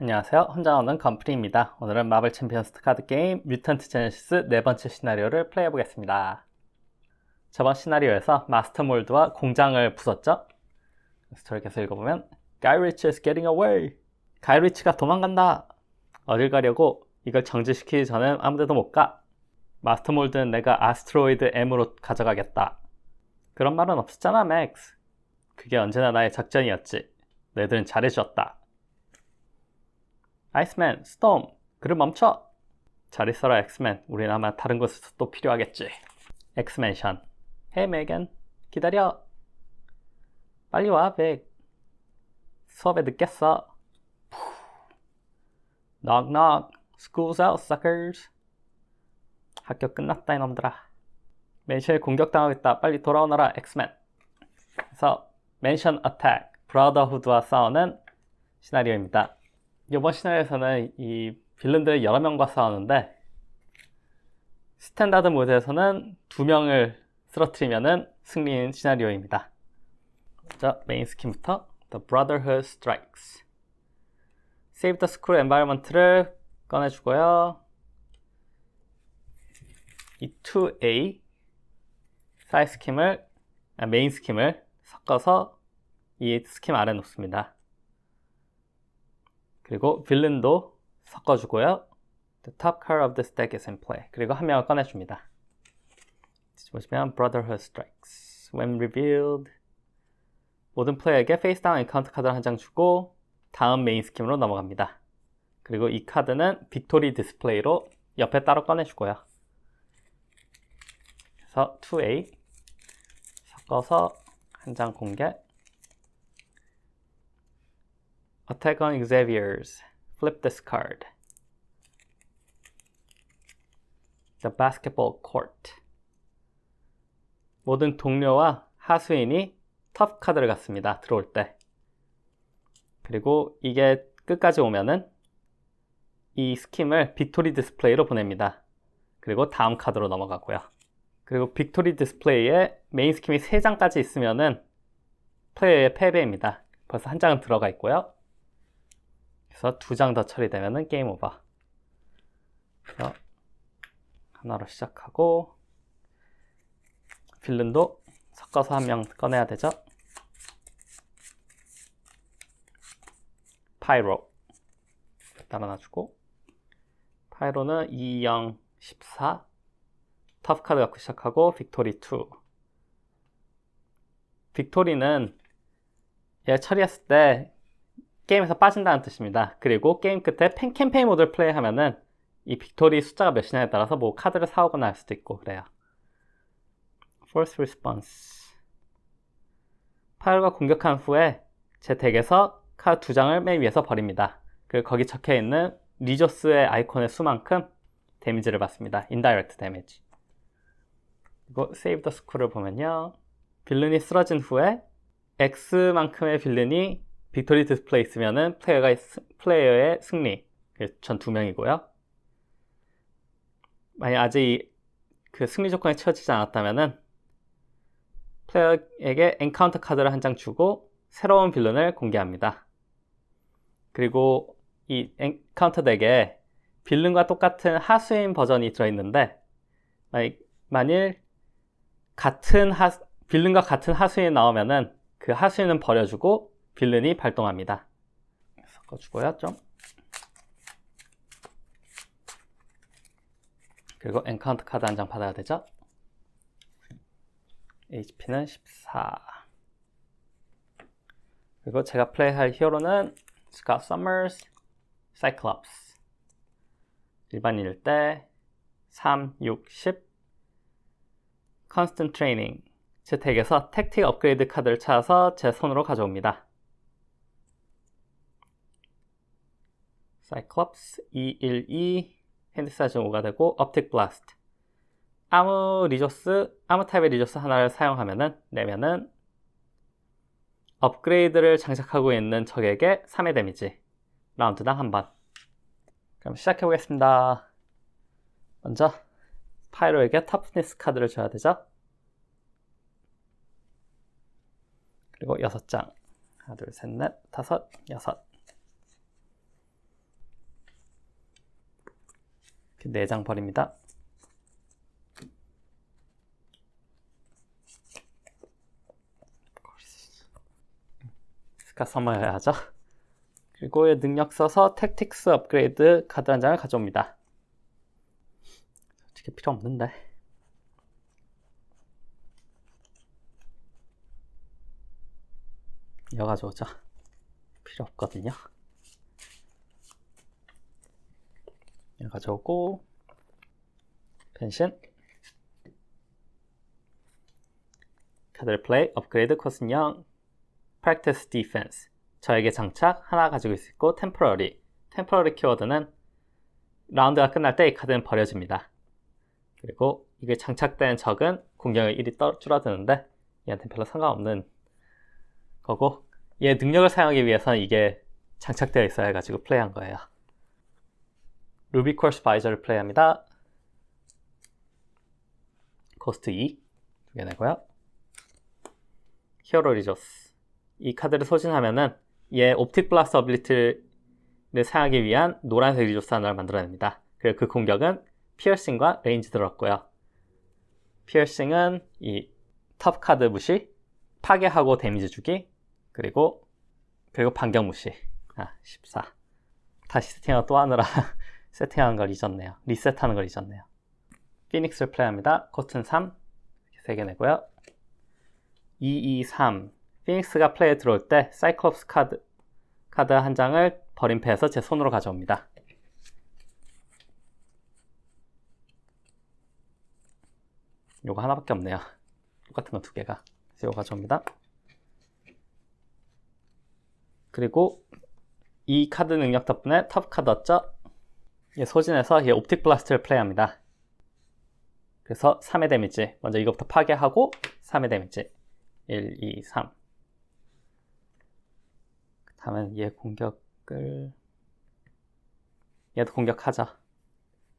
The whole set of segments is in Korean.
안녕하세요. 혼자 오는 건프리입니다. 오늘은 마블 챔피언스 카드 게임 뮤턴트 제네시스 네 번째 시나리오를 플레이해 보겠습니다. 저번 시나리오에서 마스터 몰드와 공장을 부쉈죠? 스토리 계속 읽어보면 Guy Ritchie is getting away. 가이 리치가 도망간다. 어딜 가려고 이걸 정지시키기 전엔 아무데도 못 가. 마스터 몰드는 내가 아스트로이드 M으로 가져가겠다. 그런 말은 없었잖아, 맥스. 그게 언제나 나의 작전이었지. 너희들은 잘해주었다. 아이스맨, 스톰, 그를 멈춰! 잘 있어라, 엑스맨. 우린 아마 다른 곳에서 또 필요하겠지. 엑스맨션. 헤이, 메겐. 기다려. 빨리 와, 백. 수업에 늦겠어. Knock, knock. School's out, suckers. 학교 끝났다, 이놈들아. 맨션에 공격당하겠다. 빨리 돌아오너라, 엑스맨. 그래서 맨션 어택, 브라더후드와 싸우는 시나리오입니다. 이번 시나리오에서는 이 빌런들 여러 명과 싸우는데 스탠다드 모드에서는 두 명을 쓰러뜨리면은 승리인 시나리오입니다. 자, 메인 스킨부터 The Brotherhood Strikes Save the School Environment를 꺼내주고요. 이 2A 사이 스킴을 아, 메인 스킴을 섞어서 이 스킴 아래 놓습니다. 그리고 빌런도 섞어주고요. The top card of the stack is in play. 그리고 한 명을 꺼내줍니다. 보시면 Brotherhood Strikes. When revealed, 모든 플레이어에게 face down encounter 카드를 한 장 주고 다음 메인 스킴으로 넘어갑니다. 그리고 이 카드는 빅토리 디스플레이로 옆에 따로 꺼내주고요. 그래서 2A 섞어서 한 장 공개 Attack on Xavier's. Flip this card. The basketball court. 모든 동료와 하수인이 터프 카드를 갖습니다. 들어올 때. 그리고 이게 끝까지 오면은 이 스킴을 빅토리 디스플레이로 보냅니다. 그리고 다음 카드로 넘어가고요. 그리고 빅토리 디스플레이에 메인 스킴이 3장까지 있으면은 플레이어의 패배입니다. 벌써 한 장은 들어가 있고요. 그래서 두 장 더 처리되면 게임 오버. 그래서 하나로 시작하고 빌런도 섞어서 한 명 꺼내야 되죠. 파이로 따라 놔주고 파이로는 2, 0, 14 터프 카드 갖고 시작하고 빅토리 2 빅토리는 얘 처리했을 때 게임에서 빠진다는 뜻입니다. 그리고 게임 끝에 팬 캠페인 모드를 플레이하면은 이 빅토리 숫자가 몇이냐에 따라서 뭐 카드를 사오거나 할 수도 있고 그래요. Force Response 파일과 공격한 후에 제 덱에서 카드 두 장을 맨 위에서 버립니다. 그리고 거기 적혀 있는 리조스의 아이콘의 수만큼 데미지를 받습니다. 인다이렉트 데미지. 그리고 Save the School을 보면요. 빌런이 쓰러진 후에 X만큼의 빌런이 빅토리 디스플레이 있으면은 플레이어가 플레이어의 승리. 그전두 명이고요. 만약 아직 그 승리 조건이 채워지지 않았다면은 플레이어에게 엔카운터 카드를 한 장 주고 새로운 빌런을 공개합니다. 그리고 이 엔카운터 덱에 빌런과 똑같은 하수인 버전이 들어있는데 만일 같은 하 빌런과 같은 하수인이 나오면은 그 하수인은 버려주고 빌런이 발동합니다. 섞어주고요, 좀. 그리고 엔카운트 카드 한 장 받아야 되죠? HP는 14. 그리고 제가 플레이할 히어로는 스카 서머스, 사이클롭스. 일반인일 때 3, 6, 10. 컨스턴트 트레이닝. 제 덱에서 택틱 업그레이드 카드를 찾아서 제 손으로 가져옵니다. 사이클롭스 212 핸드 사이즈 5가 되고 업틱 블라스트 아무 리조스 아무 타입의 리조스 하나를 사용하면은 내면은 업그레이드를 장착하고 있는 적에게 3의 데미지. 라운드당 한번. 그럼 시작해 보겠습니다. 먼저 파이로에게 터프니스 카드를 줘야 되죠? 그리고 6장. 하나 둘 셋 넷 다섯 여섯 이렇게 4장 버립니다. 스카 써먹어야죠. 그리고 이 능력 써서 택틱스 업그레이드 카드 한 장을 가져옵니다. 솔직히 필요 없는데. 이거 가져오자. 필요 없거든요. 가져오고 펜신 카드를 플레이 업그레이드 코스는 0 practice defense 저에게 장착 하나 가지고 있고 temporary temporary 키워드는 라운드가 끝날 때 이 카드는 버려집니다. 그리고 이게 장착된 적은 공격력 1이 떠, 줄어드는데 얘한테 별로 상관없는 거고 얘 능력을 사용하기 위해서는 이게 장착되어 있어야 해가지고 플레이한 거예요. 루비 콜스 바이저를 플레이합니다. 코스트 2 두 개 내고요. 히어로 리조스 이 카드를 소진하면은 얘 옵틱 블라스트 어빌리티를 사용하기 위한 노란색 리조스 하나를 만들어냅니다. 그리고 그 공격은 피어싱과 레인지 들었고요. 피어싱은 이톱 카드 무시, 파괴하고 데미지 주기, 그리고 그리고 반경 무시. 아, 14. 다시 세팅하고 또 하느라 세팅하는 걸 잊었네요. 리셋하는 걸 잊었네요. 피닉스를 플레이합니다. 코튼 3. 3개 내고요. 2, 2, 3. 피닉스가 플레이에 들어올 때 사이클롭스 카드 카드 한 장을 버림패에서 제 손으로 가져옵니다. 요거 하나밖에 없네요. 똑같은 거두 개가. 요거 가져옵니다. 그리고 이 카드 능력 덕분에 톱 카드 얻죠? 예, 소진해서 이 옵틱 블라스트를 플레이합니다. 그래서 3의 데미지. 먼저 이것부터 파괴하고 3의 데미지. 1, 2, 3. 다음엔 얘 공격을 얘도 공격하자.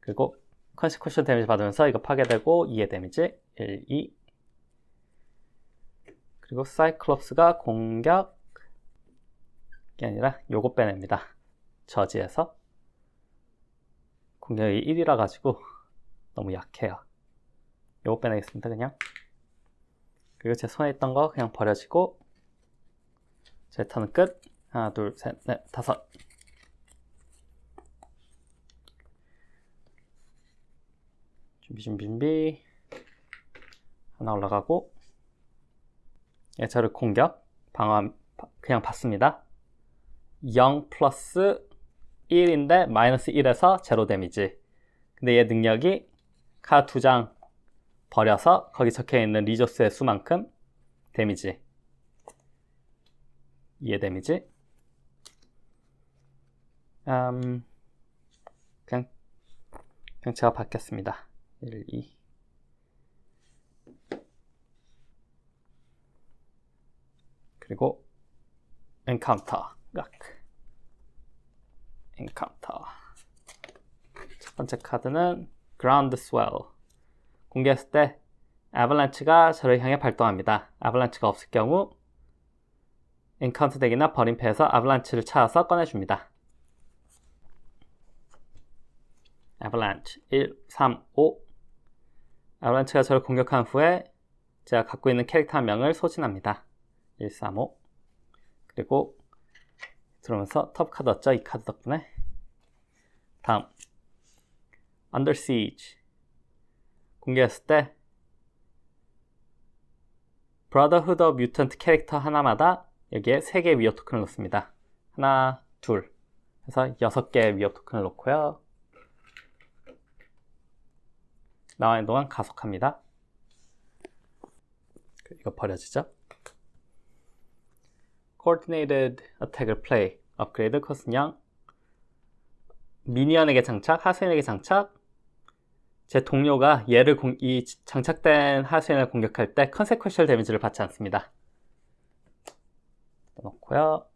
그리고 컨시쿠션 데미지 받으면서 이거 파괴되고 2의 데미지 1, 2 그리고 사이클롭스가 공격 이 아니라 요거 빼냅니다. 저지에서 공격이 1이라 가지고 너무 약해요. 요거 빼내겠습니다. 그냥 그리고 제 손에 있던 거 그냥 버려지고 제 턴은 끝. 하나, 둘, 셋, 넷, 다섯. 준비, 준비, 준비. 하나 올라가고, 예, 저를 공격, 방어, 그냥 받습니다. 0 플러스 1인데, 마이너스 1에서 제로 데미지. 근데 얘 능력이 카드 두장 버려서 거기 적혀 있는 리조스의 수만큼 데미지. 2의 데미지. 음, 그냥, 그냥 제가 받겠습니다. 1, 2. 그리고 엔카운터. 각. 엔카운터. 첫 번째 카드는 그라운드 스웰. 공개했을 때 아발란치가 저를 향해 발동합니다. 아발란치가 없을 경우 엔카운터 덱이나 버림패에서 아발란치를 찾아서 꺼내줍니다. 아발란치 1, 3, 5 아발란치가 저를 공격한 후에 제가 갖고 있는 캐릭터 한 명을 소진합니다. 1, 3, 5 그리고 들어오면서 톱 카드 얻죠? 이 카드 덕분에 다음 Under Siege 공개했을 때 Brotherhood of Mutant 캐릭터 하나마다 여기에 3개의 위협 토큰을 놓습니다. 하나, 둘 해서 6개의 위협 토큰을 놓고요. 나와 있는 동안 가속합니다. 이거 버려지죠? Coordinated Attack을 플레이 업그레이드 코스는 0 미니언에게 장착, 하수인에게 장착 제 동료가 얘를 공, 이 장착된 하수인을 공격할 때 컨세퀀셜 데미지를 받지 않습니다. 놓고요.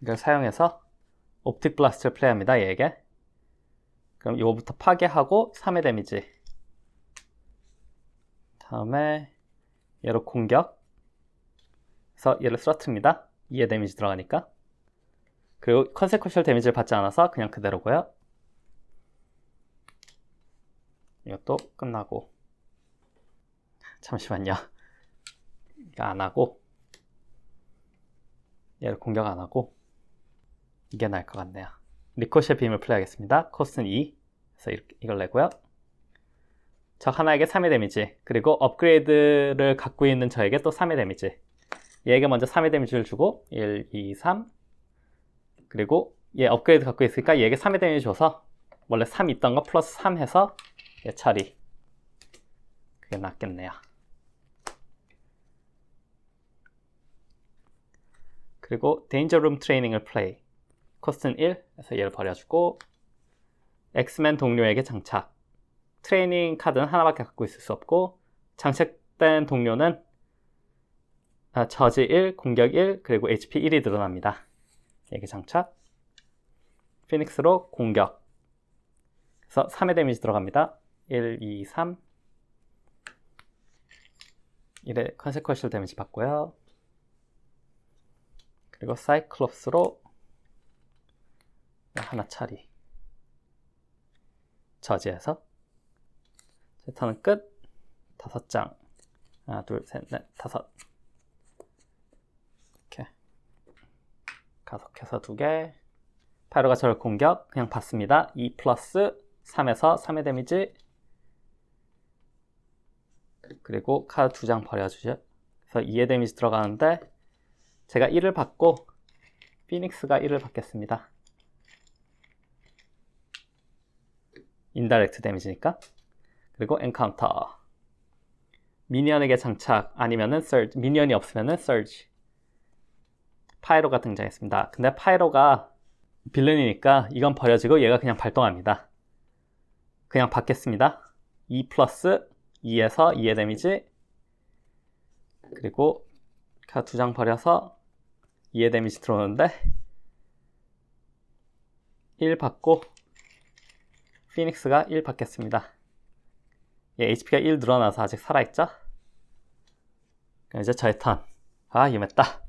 이걸 사용해서 옵틱 블라스트를 플레이합니다. 얘에게. 그럼 이거부터 파괴하고 3의 데미지. 다음에 얘로 공격. 그래서 얘를 쓰러트립니다. 2의 데미지 들어가니까. 그리고 컨세퀀셜 데미지를 받지 않아서 그냥 그대로고요. 이것도 끝나고 잠시만요. 이거 안 하고 얘를 공격 안 하고 이게 나을 것 같네요. 리코시의 빔을 플레이하겠습니다. 코스는 2. 그래서 이렇게, 이걸 내고요. 적 하나에게 3의 데미지 그리고 업그레이드를 갖고 있는 저에게 또 3의 데미지 얘에게 먼저 3의 데미지를 주고 1, 2, 3 그리고 얘 업그레이드 갖고 있으니까 얘에게 3의 데미지 줘서 원래 3 있던 거 플러스 3 해서 얘 처리. 그게 낫겠네요. 그리고 데인저 룸 트레이닝을 플레이 코스트는 1 해서 얘를 버려주고 엑스맨 동료에게 장착. 트레이닝 카드는 하나밖에 갖고 있을 수 없고 장착된 동료는 아, 저지 1, 공격 1, 그리고 HP 1이 늘어납니다. 얘게 장착. 피닉스로 공격. 그래서 3의 데미지 들어갑니다. 1, 2, 3. 1의 컨세퀀셜 데미지 받고요. 그리고 사이클롭스로 하나 차리. 저지해서 제 턴은 끝. 다섯 장. 하나, 둘, 셋, 넷, 다섯. 이렇게. 가속해서 두 개. 파이로가 저를 공격. 그냥 받습니다. 2 플러스 3에서 3의 데미지. 그리고 카드 두장 버려주죠. 그래서 2의 데미지 들어가는데, 제가 1을 받고, 피닉스가 1을 받겠습니다. 인다렉트 데미지니까. 그리고 엔카운터. 미니언에게 장착 아니면은 surge. 미니언이 없으면은 surge. 파이로가 등장했습니다. 근데 파이로가 빌런이니까 이건 버려지고 얘가 그냥 발동합니다. 그냥 받겠습니다. 2 플러스 2에서 2의 데미지 그리고 두 장 버려서 2의 데미지 들어오는데 1 받고 피닉스가 1 받겠습니다. 얘 HP가 1 늘어나서 아직 살아있죠? 이제 저의 턴. 아, 위험했다.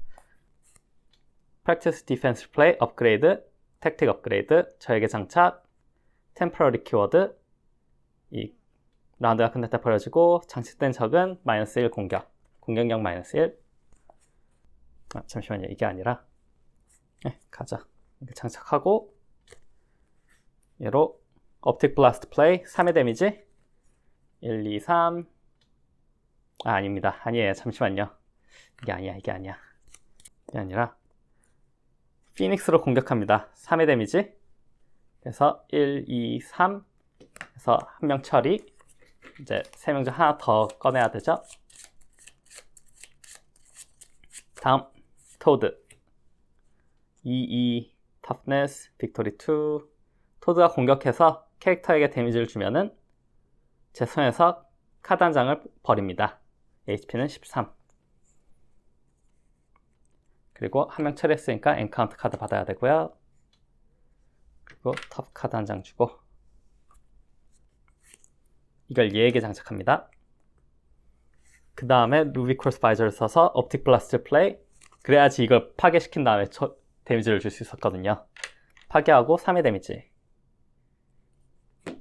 Practice Defense Play 업그레이드, 택틱 업그레이드, 저에게 장착, Temporary 키워드, 이 라운드가 때 버려지고 장착된 적은 마이너스 1 공격, 공격력 마이너스 1. 아, 잠시만요. 이게 아니라 네, 가자. 장착하고 얘로 업틱 블라스트 플레이 3의 데미지 1, 2, 3 아, 아닙니다. 아니에요. 잠시만요. 이게 아니야. 이게 아니야. 이게 아니라 피닉스로 공격합니다. 3의 데미지 그래서 1, 2, 3 해서 한 명 처리 이제 세 명 중 하나 더 꺼내야 되죠. 다음 토드 2, 2 터프네스 빅토리 2 토드가 공격해서 캐릭터에게 데미지를 주면은 제 손에서 카드 한 장을 버립니다. HP는 13. 그리고 한 명 처리했으니까 엔카운트 카드 받아야 되고요. 그리고 톱 카드 한 장 주고 이걸 얘에게 장착합니다. 그 다음에 루비 크로스 바이저를 써서 옵틱 블라스트 플레이 그래야지 이걸 파괴시킨 다음에 저, 데미지를 줄 수 있었거든요. 파괴하고 3의 데미지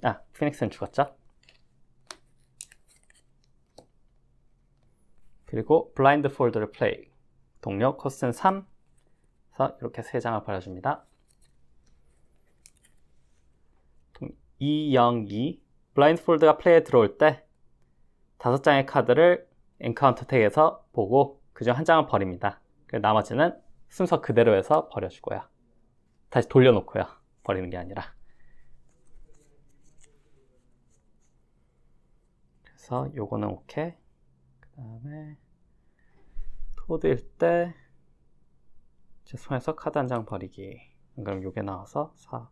아, 피닉스는 죽었죠? 그리고 블라인드 폴드를 플레이 동력 코스는 3 그래서 이렇게 3장을 버려줍니다. 2, 0, 2 블라인드 폴드가 플레이에 들어올 때 5장의 카드를 엔카운터 택에서 보고 그중 한 장을 버립니다. 나머지는 순서 그대로 해서 버려주고요. 다시 돌려놓고요. 버리는 게 아니라. 그래서 요거는 오케이. 그 다음에 토드일 때 제 손에서 카드 한 장 버리기. 그럼 요게 나와서 4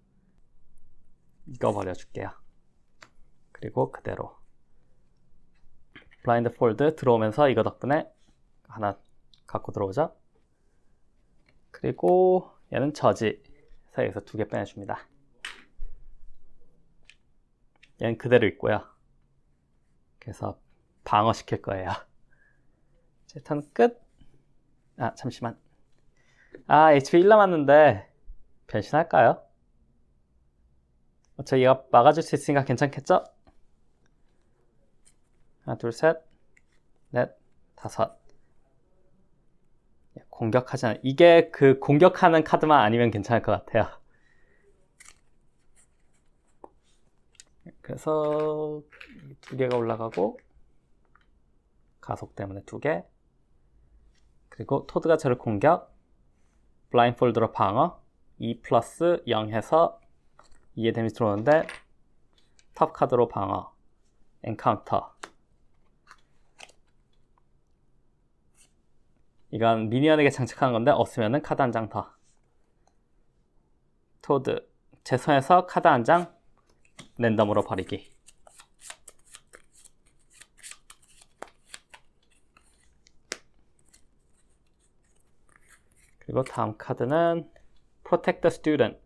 이거 버려줄게요. 그리고 그대로. 블라인드 폴드 들어오면서 이거 덕분에 하나 갖고 들어오죠? 그리고 얘는 저지. 사이에서 두 개 빼내줍니다. 얘는 그대로 있고요. 그래서 방어시킬 거예요. 제 턴 끝. 아, 잠시만. 아, HP 1 남았는데, 변신할까요? 어차피 막아줄 수 있으니까 괜찮겠죠? 하나, 둘, 셋, 넷, 다섯. 예, 공격하지 않, 이게 그 공격하는 카드만 아니면 괜찮을 것 같아요. 그래서 두 개가 올라가고 가속 때문에 두 개. 그리고 토드가 저를 공격, 블라인폴드로 방어, 2 플러스 0 해서 2의 데미지 들어오는데 탑 카드로 방어, 엔카운터. 이건 미니언에게 장착한 건데 없으면은 카드 한 장 더. 토드 제 손에서 카드 한 장 랜덤으로 버리기. 그리고 다음 카드는 Protect the Student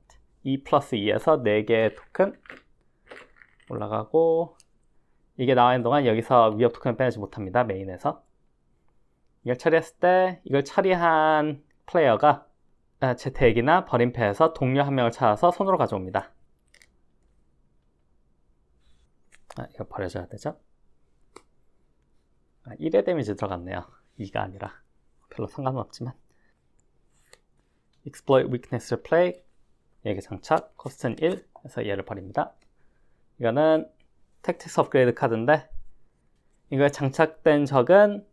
2 플러스 2에서 4개의 토큰 올라가고 이게 나와 있는 동안 여기서 위협 토큰을 빼내지 못합니다. 메인에서 이걸 처리했을 때 이걸 처리한 플레이어가 아, 제 덱이나 버림패에서 동료 한 명을 찾아서 손으로 가져옵니다. 아, 이거 버려줘야 되죠? 아, 1의 데미지 들어갔네요. 2가 아니라 별로 상관은 없지만 exploit weakness를 play 얘에게 장착 코스트는 1 해서 얘를 버립니다. 이거는 택틱스 업그레이드 카드인데 이거에 장착된 적은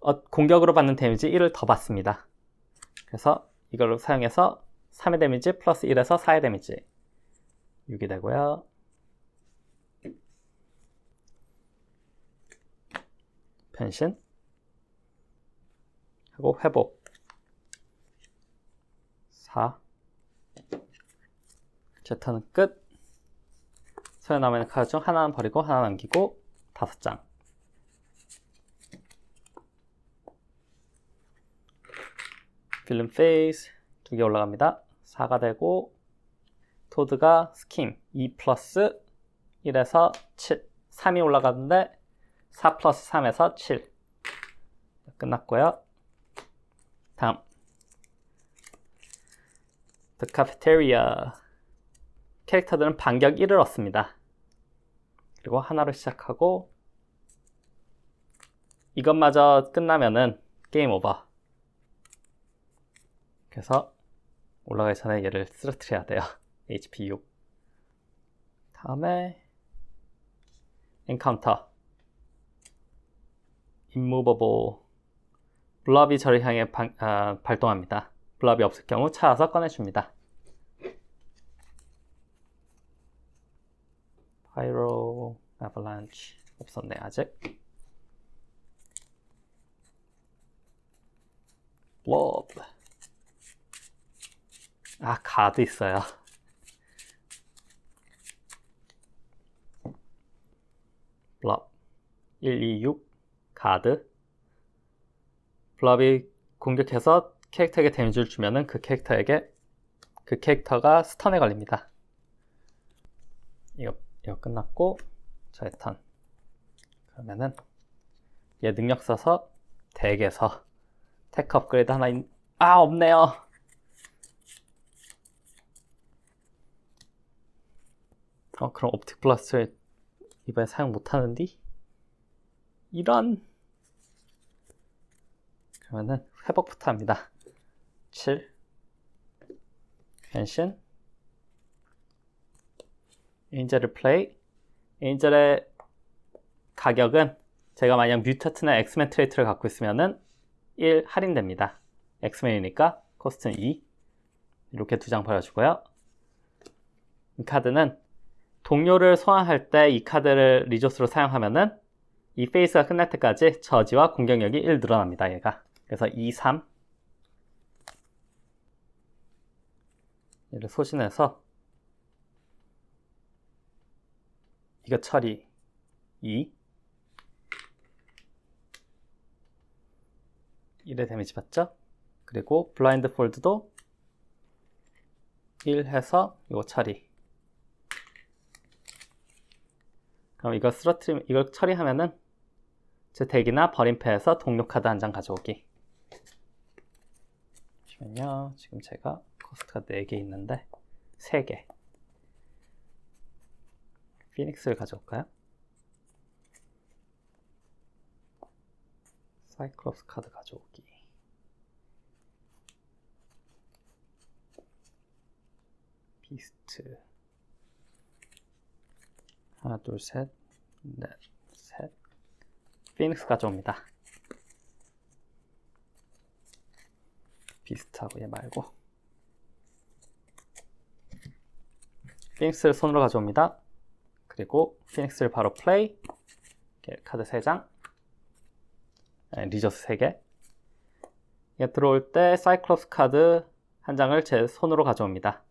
어, 공격으로 받는 데미지 1을 더 받습니다. 그래서 이걸로 사용해서 3의 데미지 플러스 1에서 4의 데미지 6이 되고요. 변신 하고 회복 4제 턴은 끝. 손에 남아있는 카드 중 하나는 버리고 하나 남기고 다섯 장. 필름 페이스 두 개 올라갑니다. 4가 되고 토드가 스킨 2 플러스 1에서 7 3이 올라가는데 4 플러스 3에서 7 끝났고요. 다음 The Cafeteria 캐릭터들은 반격 1을 얻습니다. 그리고 하나로 시작하고 이것마저 끝나면은 게임 오버. 그래서 올라가기 전에 얘를 쓰러뜨려야 돼요. HP 6. 다음에 엔카운터 immovable 블랍이 저를 향해 방, 아, 발동합니다. 블랍이 없을 경우 찾아서 꺼내줍니다. 파이로 아발란치 없었네 아직. 블럽 아 가드 있어요. 블럽 126 가드 블럽이 공격해서 캐릭터에게 데미지를 주면은 그 캐릭터에게 그 캐릭터가 스턴에 걸립니다. 이거 이거 끝났고 저의 턴. 그러면은 얘 능력 써서 덱에서 테크 업그레이드 하나 있... 아 없네요. 어 그럼 옵틱 플러스를 이번에 사용 못하는디? 이런 그러면은 회복부터 합니다. 7 변신 엔젤을 플레이 엔젤의 가격은 제가 만약 뮤타트나 엑스맨 트레이트를 갖고 있으면은 1 할인됩니다. 엑스맨이니까 코스트는 2 이렇게 두장 버려주고요. 이 카드는 동료를 소환할 때 이 카드를 리조스로 사용하면은 이 페이스가 끝날 때까지 저지와 공격력이 1 늘어납니다. 얘가 그래서 2, 3 얘를 소진해서 이거 처리. 2 1의 데미지 받죠? 그리고 블라인드 폴드도 1 해서 이거 처리. 그럼 이거 쓰러트리 이걸 처리하면은 제 덱이나 버림패에서 동료 카드 한 장 가져오기. 잠시만요. 지금 제가 코스트가 4개 있는데 3개 피닉스를 가져올까요? 사이클롭스 카드 가져오기. 비스트. 하나, 둘, 셋, 넷, 셋. 피닉스 가져옵니다. 비스트하고 얘 말고. 피닉스를 손으로 가져옵니다. 그리고 피닉스를 바로 플레이. 카드 3장. 리저스 3개. 이게 들어올 때 사이클롭스 카드 한 장을 제 손으로 가져옵니다.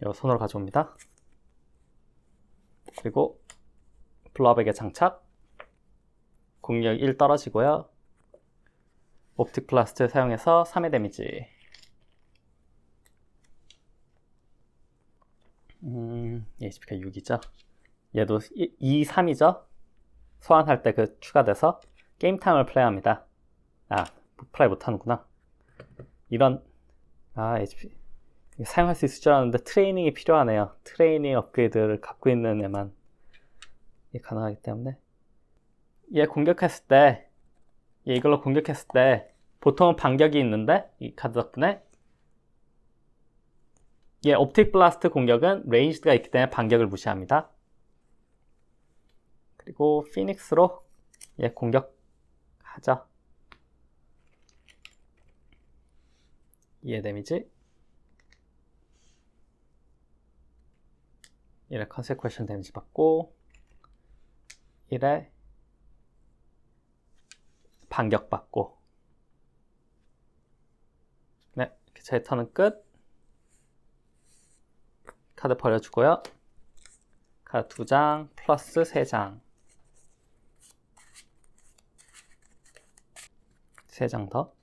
이 손으로 가져옵니다. 그리고 블러백에 장착. 공격 1 떨어지고요. 옵틱 플라스트 사용해서 3의 데미지. 음, HP가 6이죠. 얘도 2, 3이죠. 소환할 때 그 추가돼서 게임 타임을 플레이합니다. 아, 플레이 못하는구나. 이런 아, HP 사용할 수 있을 줄 알았는데 트레이닝이 필요하네요. 트레이닝 업그레이드를 갖고 있는 애만 가능하기 때문에 얘 공격했을 때, 얘 이걸로 공격했을 때 보통은 반격이 있는데 이 카드 덕분에 얘 옵틱 블라스트 공격은 레인지가 있기 때문에 반격을 무시합니다. 그리고 피닉스로 얘 공격하죠. 얘 데미지 1의 컨세퀘션 데미지 받고 1의 반격 받고. 네 이렇게 제 턴은 끝. 카드 버려주고요. 카드 2장 플러스 3장. 3장 더.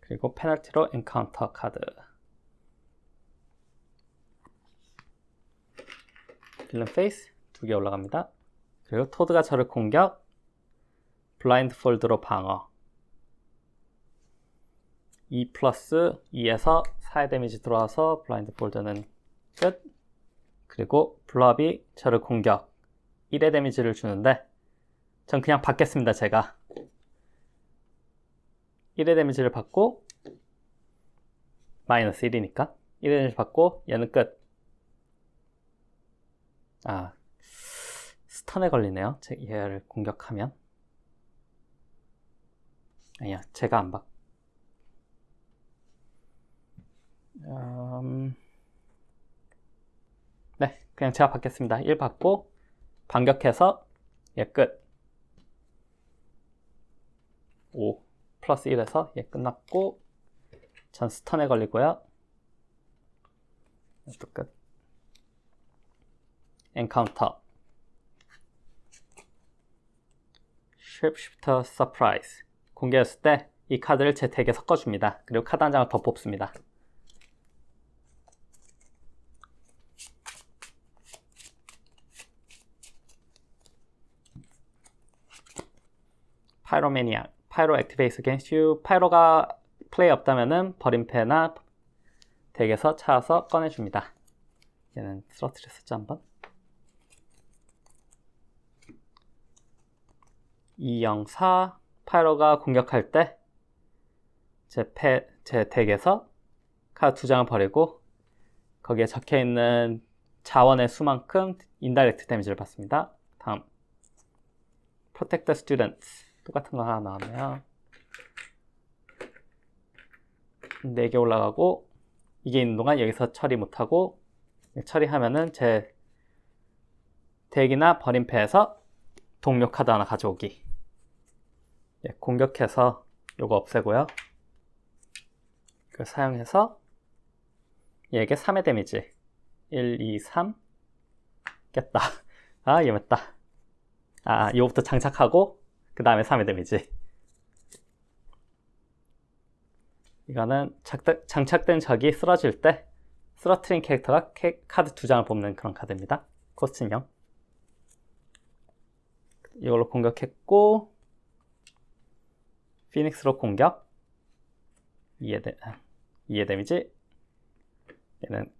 그리고 페널티로 엔카운터 카드 빌런 페이스 두 개 올라갑니다. 그리고 토드가 저를 공격. 블라인드 폴드로 방어. 2 플러스 2에서 4의 데미지 들어와서 블라인드 폴드는 끝. 그리고 블랍이 저를 공격. 1의 데미지를 주는데 전 그냥 받겠습니다 제가. 1의 데미지를 받고 마이너스 1이니까. 1의 데미지 받고 얘는 끝. 아 스턴에 걸리네요. 제 얘를 공격하면 아니야 제가 안 받. 음... 네 그냥 제가 받겠습니다. 1 받고 반격해서 얘 끝. 5 플러스 1에서 얘 끝났고 전 스턴에 걸리고요. 또 끝. 엔카운터 쉐프시프터 서프라이즈 공개했을 때 이 카드를 제 덱에 섞어줍니다. 그리고 카드 한 장을 더 뽑습니다. 파이로매니아 파이로 액티베이스 against 파이로가 플레이 없다면은 버림패나 덱에서 찾아서 꺼내줍니다. 얘는 쓰러트렸었죠 한번. 204 파이로가 공격할 때 제 패, 제 덱에서 카드 두 장을 버리고 거기에 적혀 있는 자원의 수만큼 인다이렉트 데미지를 받습니다. 다음 Protect the Students 똑같은 거 하나 나왔네요. 4개 올라가고 이게 있는 동안 여기서 처리 못하고 처리하면은 제 덱이나 버림패에서 동료 카드 하나 가져오기 예, 공격해서 요거 없애고요. 그 사용해서 얘에게 3의 데미지. 1, 2, 3 깼다. 아 위험했다. 아 요거부터 장착하고 그 다음에 3의 데미지. 이거는 장착된 적이 쓰러질 때 쓰러트린 캐릭터가 카드 두 장을 뽑는 그런 카드입니다. 코스튬형. 이걸로 공격했고 피닉스로 공격. 2의, 데, 2의 데미지? 얘는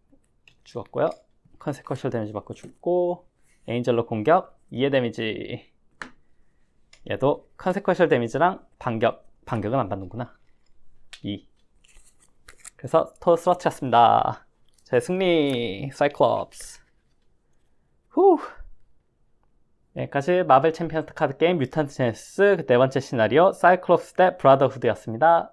죽었고요. 컨세커셜 데미지 받고 죽고 에인젤로 공격. 2의 데미지. 얘도 컨세커셜 데미지랑 반격 반격은 안 받는구나. 2 그래서 토 스러치였습니다. 제 승리 사이클롭스. 후 여기까지 마블 챔피언스 카드 게임 뮤탄트 제네시스 네 번째 시나리오 사이클롭스 대 브라더후드였습니다